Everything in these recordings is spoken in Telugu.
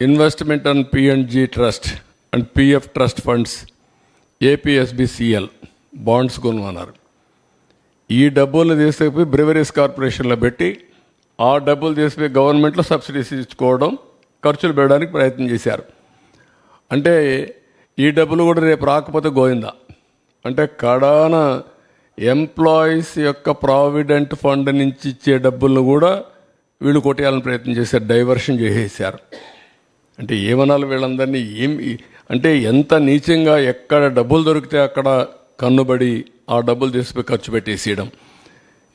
Investment and PNG trust and PF trust funds APSBCL bonds కొనుగోన్నారు. ఈ డబ్బులు తీసుకుపోయి బ్రివరీస్ కార్పొరేషన్లో పెట్టి ఆ డబ్బులు తీసుకుపోయి గవర్నమెంట్లో సబ్సిడీస్ ఇచ్చుకోవడం ఖర్చులు పెట్టడానికి ప్రయత్నం చేశారు. అంటే ఈ డబ్బులు కూడా రేపు రాకపోతే గోయిందా అంటే కడాన ఎంప్లాయీస్ యొక్క ప్రావిడెంట్ ఫండ్ నుంచి ఇచ్చే డబ్బులను కూడా వీళ్ళు కొట్టేయాలని ప్రయత్నం చేశారు డైవర్షన్ చేసేసారు అంటే ఏమనాలి వీళ్ళందరినీ ఏం అంటే ఎంత నీచంగా ఎక్కడ డబ్బులు దొరికితే అక్కడ కన్నుబడి ఆ డబ్బులు తీసుకుపోయి ఖర్చు పెట్టేసేయడం.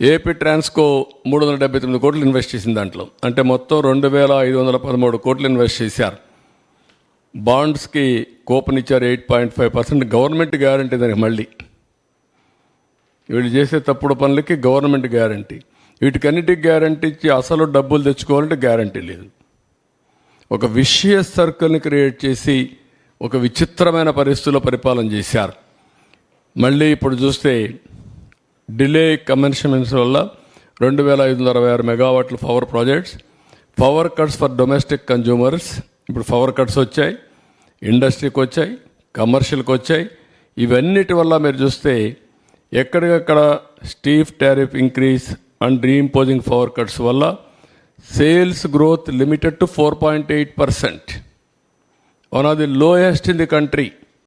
ఏపీ ట్రాన్స్కో మూడు వందల డెబ్బై తొమ్మిది కోట్లు ఇన్వెస్ట్ చేసిన దాంట్లో. అంటే మొత్తం రెండు వేల ఐదు వందల పదమూడు కోట్లు ఇన్వెస్ట్ చేశారు. బాండ్స్కి కూపన్ ఇచ్చారు eight point five percent. Government guarantee దానికి మళ్ళీ. వీళ్ళు చేసే తప్పుడు పనులకి గవర్నమెంట్ గ్యారంటీ వీటికన్నిటికి గ్యారంటీ ఇచ్చి అసలు డబ్బులు తెచ్చుకోవాలంటే గ్యారంటీ లేదు. ఒక విషయ సర్కిల్ని క్రియేట్ చేసి ఒక విచిత్రమైన పరిస్థితుల్లో పరిపాలన చేశారు. మళ్ళీ ఇప్పుడు చూస్తే డిలే కమెన్షమెంట్స్ వల్ల రెండు వేల ఐదు వందల అరవై ఆరు మెగావాట్ల power projects power cuts for domestic consumers ఇప్పుడు పవర్ కట్స్ వచ్చాయి ఇండస్ట్రీకి వచ్చాయి కమర్షియల్కి వచ్చాయి. ఇవన్నిటి వల్ల మీరు చూస్తే ఎక్కడికక్కడ steep tariff increase and reimposing power cuts వల్ల Sales growth limited to 4.8%, one of the lowest in the country.